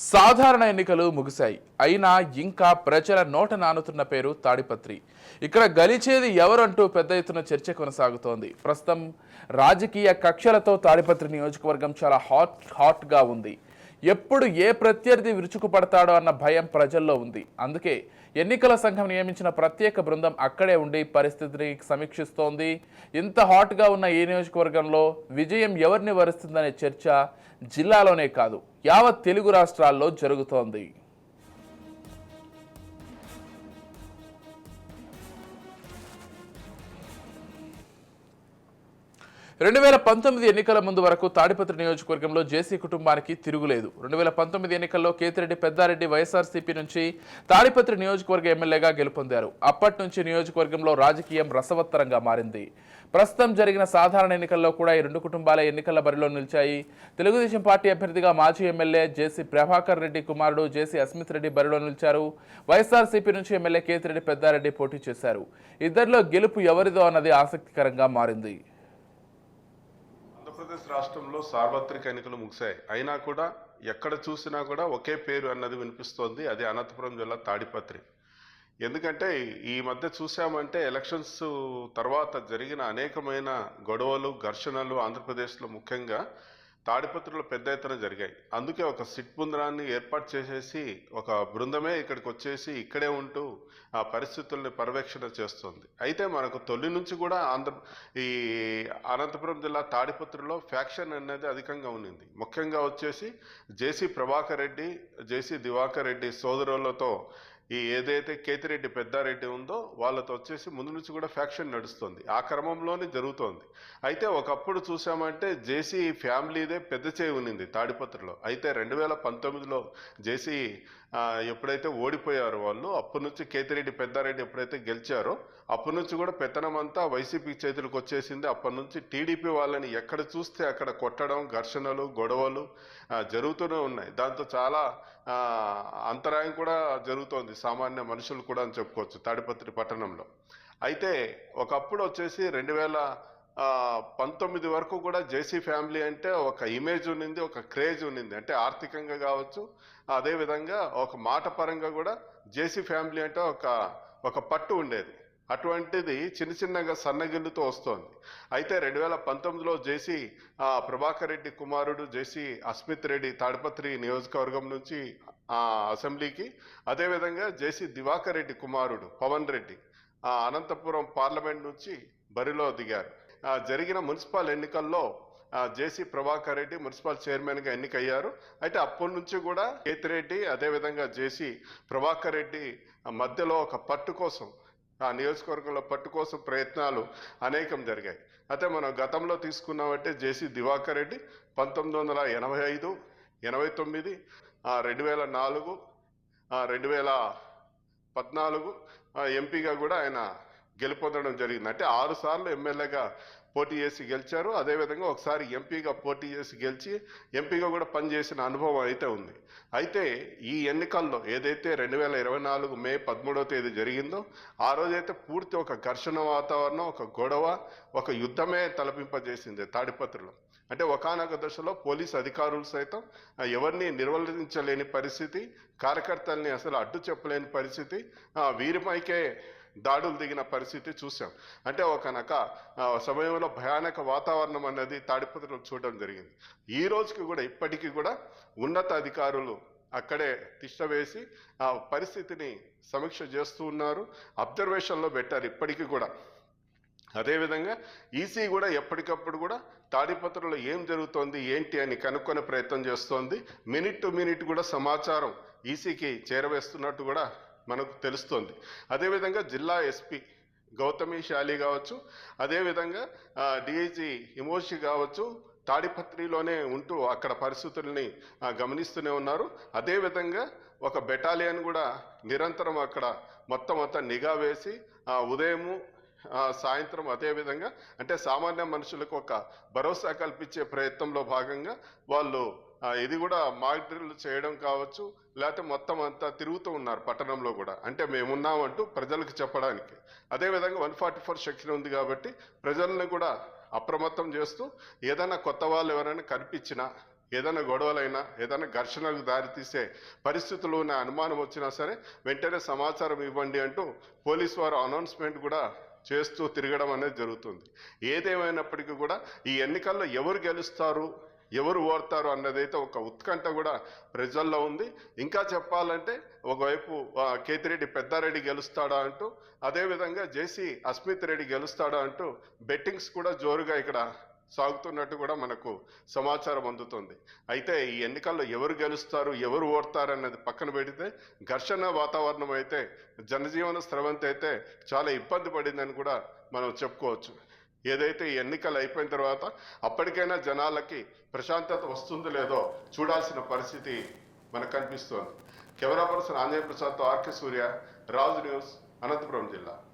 సాధారణ ఎన్నికలు ముగిశాయి. అయినా ఇంకా ప్రజల నోట నానుతున్న పేరు తాడిపత్రి. ఇక్కడ గలిచేది ఎవరంటూ పెద్ద ఎత్తున చర్చ కొనసాగుతోంది. ప్రస్తుతం రాజకీయ కక్షలతో తాడిపత్రి నియోజకవర్గం చాలా హాట్ హాట్గా ఉంది. ఎప్పుడు ఏ ప్రత్యర్థి విరుచుకుపడతాడో అన్న భయం ప్రజల్లో ఉంది. అందుకే ఎన్నికల సంఘం నియమించిన ప్రత్యేక బృందం అక్కడే ఉండి పరిస్థితిని సమీక్షిస్తోంది. ఇంత హాట్గా ఉన్న ఈ నియోజకవర్గంలో విజయం ఎవరిని వరుస్తుందనే చర్చ జిల్లాలోనే కాదు యావత్ తెలుగు రాష్ట్రాల్లో జరుగుతోంది. రెండు వేల పంతొమ్మిది ఎన్నికల ముందు వరకు తాడిపత్రి నియోజకవర్గంలో జేసీ కుటుంబానికి తిరుగులేదు. రెండు వేల పంతొమ్మిది ఎన్నికల్లో కేతిరెడ్డి పెద్దారెడ్డి వైఎస్ఆర్సీపీ నుంచి తాడిపత్రి నియోజకవర్గ ఎమ్మెల్యేగా గెలుపొందారు. అప్పటి నుంచి నియోజకవర్గంలో రాజకీయం రసవత్తరంగా మారింది. ప్రస్తుతం జరిగిన సాధారణ ఎన్నికల్లో కూడా ఈ రెండు కుటుంబాల ఎన్నికల బరిలో నిలిచాయి. తెలుగుదేశం పార్టీ అభ్యర్థిగా మాజీ ఎమ్మెల్యే జేసీ ప్రభాకర్ రెడ్డి కుమారుడు జేసీ అస్మిత్ రెడ్డి బరిలో నిలిచారు. వైఎస్ఆర్సీపీ నుంచి ఎమ్మెల్యే కేతిరెడ్డి పెద్దారెడ్డి పోటీ చేశారు. ఇద్దరిలో గెలుపు ఎవరిదో అన్నది ఆసక్తికరంగా మారింది. ఆంధ్రప్రదేశ్ రాష్ట్రంలో సార్వత్రిక ఎన్నికలు ముగిశాయి. అయినా కూడా ఎక్కడ చూసినా కూడా ఒకే పేరు అన్నది వినిపిస్తోంది. అది అనంతపురం జిల్లా తాడిపత్రి. ఎందుకంటే ఈ మధ్య చూసామంటే ఎలక్షన్స్ తర్వాత జరిగిన అనేకమైన గొడవలు ఘర్షణలు ఆంధ్రప్రదేశ్లో ముఖ్యంగా తాడిపత్రులు పెద్ద ఎత్తున జరిగాయి. అందుకే ఒక సిట్ బృందాన్ని ఏర్పాటు చేసేసి ఒక బృందమే ఇక్కడికి వచ్చేసి ఇక్కడే ఉంటూ ఆ పరిస్థితుల్ని పర్యవేక్షణ చేస్తుంది. అయితే మనకు తొలి నుంచి కూడా ఆంధ్ర ఈ అనంతపురం జిల్లా తాడిపత్రిలో ఫ్యాక్షన్ అనేది అధికంగా ఉన్నింది. ముఖ్యంగా వచ్చేసి జేసీ ప్రభాకర్ రెడ్డి జేసీ దివాకర్ రెడ్డి సోదరులతో ఈ ఏదైతే కేతిరెడ్డి పెద్దారెడ్డి ఉందో వాళ్ళతో వచ్చేసి ముందు నుంచి కూడా ఫ్యాక్షన్ నడుస్తుంది. ఆ క్రమంలోనే జరుగుతోంది. అయితే ఒకప్పుడు చూసామంటే జేసీ ఫ్యామిలీదే పెద్ద చేయి ఉన్నింది తాడిపత్రిలో. అయితే రెండు వేల పంతొమ్మిదిలో జేసీ ఎప్పుడైతే ఓడిపోయారు వాళ్ళు అప్పటి నుంచి కేతిరెడ్డి పెద్దారెడ్డి ఎప్పుడైతే గెలిచారో అప్పటి నుంచి కూడా పెత్తనం అంతా వైసీపీ చేతులకు వచ్చేసింది. అప్పటి నుంచి టీడీపీ వాళ్ళని ఎక్కడ చూస్తే అక్కడ కొట్టడం ఘర్షణలు గొడవలు జరుగుతూనే ఉన్నాయి. దాంతో చాలా అంతరాయం కూడా జరుగుతోంది. సామాన్య మనుషులు కూడా అని చెప్పుకోవచ్చు తాడిపత్రి పట్టణంలో. అయితే ఒకప్పుడు వచ్చేసి రెండు వేల పంతొమ్మిది వరకు కూడా జేసీ ఫ్యామిలీ అంటే ఒక ఇమేజ్ ఉన్నింది ఒక క్రేజ్ ఉన్నింది. అంటే ఆర్థికంగా కావచ్చు అదేవిధంగా ఒక మాట పరంగా కూడా జేసీ ఫ్యామిలీ అంటే ఒక ఒక పట్టు ఉండేది. అటువంటిది చిన్న చిన్నగా సన్నగిల్లుతో వస్తోంది. అయితే రెండు వేల పంతొమ్మిదిలో జేసీ ఆ, ప్రభాకర్ రెడ్డి కుమారుడు జేసీ అస్మిత్ రెడ్డి తాడిపత్రి నియోజకవర్గం నుంచి ఆ, అసెంబ్లీకి అదేవిధంగా జేసీ దివాకర్ రెడ్డి కుమారుడు పవన్ రెడ్డి ఆ, అనంతపురం పార్లమెంట్ నుంచి బరిలో దిగారు. జరిగిన మున్సిపల్ ఎన్నికల్లో జేసీ ప్రభాకర్ రెడ్డి మున్సిపల్ చైర్మన్గా ఎన్నికయ్యారు. అయితే అప్పటి నుంచి కూడా కేతిరెడ్డి అదేవిధంగా జేసీ ప్రభాకర్ రెడ్డి మధ్యలో ఒక పట్టు కోసం ఆ నియోజకవర్గంలో పట్టు కోసం ప్రయత్నాలు అనేకం జరిగాయి. అయితే మనం గతంలో తీసుకున్నామంటే జేసీ దివాకర్ రెడ్డి పంతొమ్మిది వందల ఎనభై ఐదు ఎనభై తొమ్మిది ఆ, రెండు వేల నాలుగు రెండు వేల పద్నాలుగు ఎంపీగా కూడా ఆయన గెలుపొందడం జరిగింది. అంటే ఆరు సార్లు ఎమ్మెల్యేగా పోటీ చేసి గెలిచారు. అదేవిధంగా ఒకసారి ఎంపీగా పోటీ చేసి గెలిచి ఎంపీగా కూడా పనిచేసిన అనుభవం అయితే ఉంది. అయితే ఈ ఎన్నికల్లో ఏదైతే రెండు వేల ఇరవై నాలుగు మే పదమూడవ తేదీ జరిగిందో ఆ రోజైతే పూర్తి ఒక ఘర్షణ వాతావరణం ఒక గొడవ ఒక యుద్ధమే తలపింపజేసింది తాడిపత్రిలో. అంటే ఒకనొక దశలో పోలీస్ అధికారులు సైతం ఎవరిని నిర్వహించలేని పరిస్థితి కార్యకర్తల్ని అసలు అడ్డు చెప్పలేని పరిస్థితి వీరిపైకే దాడులు దిగిన పరిస్థితి చూసాం అంటే ఒకనక సమయంలో భయానక వాతావరణం అనేది తాడిపత్రిలో చూడడం జరిగింది. ఈ రోజుకి కూడా ఇప్పటికీ కూడా ఉన్నత అధికారులు అక్కడే తిష్టవేసి ఆ పరిస్థితిని సమీక్ష చేస్తూ ఉన్నారు. అబ్జర్వేషన్లో పెట్టారు ఇప్పటికీ కూడా. అదేవిధంగా ఈసీ కూడా ఎప్పటికప్పుడు కూడా తాడిపత్రులో ఏం జరుగుతోంది ఏంటి అని కనుక్కొనే ప్రయత్నం చేస్తోంది. మినిట్ టు మినిట్ కూడా సమాచారం ఈసీకి చేరవేస్తున్నట్టు కూడా మనకు తెలుస్తోంది. అదేవిధంగా జిల్లా ఎస్పీ గౌతమి శాలి కావచ్చు అదేవిధంగా డిఐజీ ఇమోషి కావచ్చు తాడిపత్రిలోనే ఉంటూ అక్కడ పరిస్థితుల్ని గమనిస్తూనే ఉన్నారు. అదేవిధంగా ఒక బెటాలియన్ కూడా నిరంతరం అక్కడ మొత్తం అంతా నిఘా వేసి ఆ, ఉదయము సాయంత్రం అదేవిధంగా అంటే సామాన్య మనుషులకు ఒక భరోసా కల్పించే ప్రయత్నంలో భాగంగా వాళ్ళు ఇది కూడా మాక్ డ్రిల్ చేయడం కావచ్చు లేకపోతే మొత్తం అంతా తిరుగుతూ ఉన్నారు పట్టణంలో కూడా. అంటే మేమున్నామంటూ ప్రజలకు చెప్పడానికి. అదేవిధంగా వన్ ఫార్టీ ఫోర్ సెక్షన్ ఉంది కాబట్టి ప్రజల్ని కూడా అప్రమత్తం చేస్తూ ఏదైనా కొత్త వాళ్ళు ఎవరైనా కనిపించినా ఏదైనా గొడవలైనా ఏదైనా ఘర్షణలకు దారితీసే పరిస్థితులు ఉన్న అనుమానం వచ్చినా సరే వెంటనే సమాచారం ఇవ్వండి అంటూ పోలీసు వారు అనౌన్స్మెంట్ కూడా చేస్తూ తిరగడం అనేది జరుగుతుంది. ఏదేమైనప్పటికీ కూడా ఈ ఎన్నికల్లో ఎవరు గెలుస్తారు ఎవరు ఓడతారు అన్నదైతే ఒక ఉత్కంఠ కూడా ప్రజల్లో ఉంది. ఇంకా చెప్పాలంటే ఒకవైపు కేతిరెడ్డి పెద్దారెడ్డి గెలుస్తాడా అంటూ అదేవిధంగా జేసీ అస్మిత్ రెడ్డి గెలుస్తాడా అంటూ బెట్టింగ్స్ కూడా జోరుగా ఇక్కడ సాగుతున్నట్టు కూడా మనకు సమాచారం అందుతుంది. అయితే ఈ ఎన్నికల్లో ఎవరు గెలుస్తారు ఎవరు ఓడతారు అన్నది పక్కన పెడితే ఘర్షణ వాతావరణం అయితే జనజీవన స్రవంతి అయితే చాలా ఇబ్బంది పడిందని కూడా మనం చెప్పుకోవచ్చు. ఏదైతే ఈ ఎన్నికలు అయిపోయిన తర్వాత అప్పటికైనా జనాలకి ప్రశాంతత వస్తుందో లేదో చూడాల్సిన పరిస్థితి మనకు కనిపిస్తోంది. కెమెరా పర్సన్ ఆంజనేయ ప్రసాద్తో ఆర్కే సూర్య రాజు న్యూస్ అనంతపురం జిల్లా.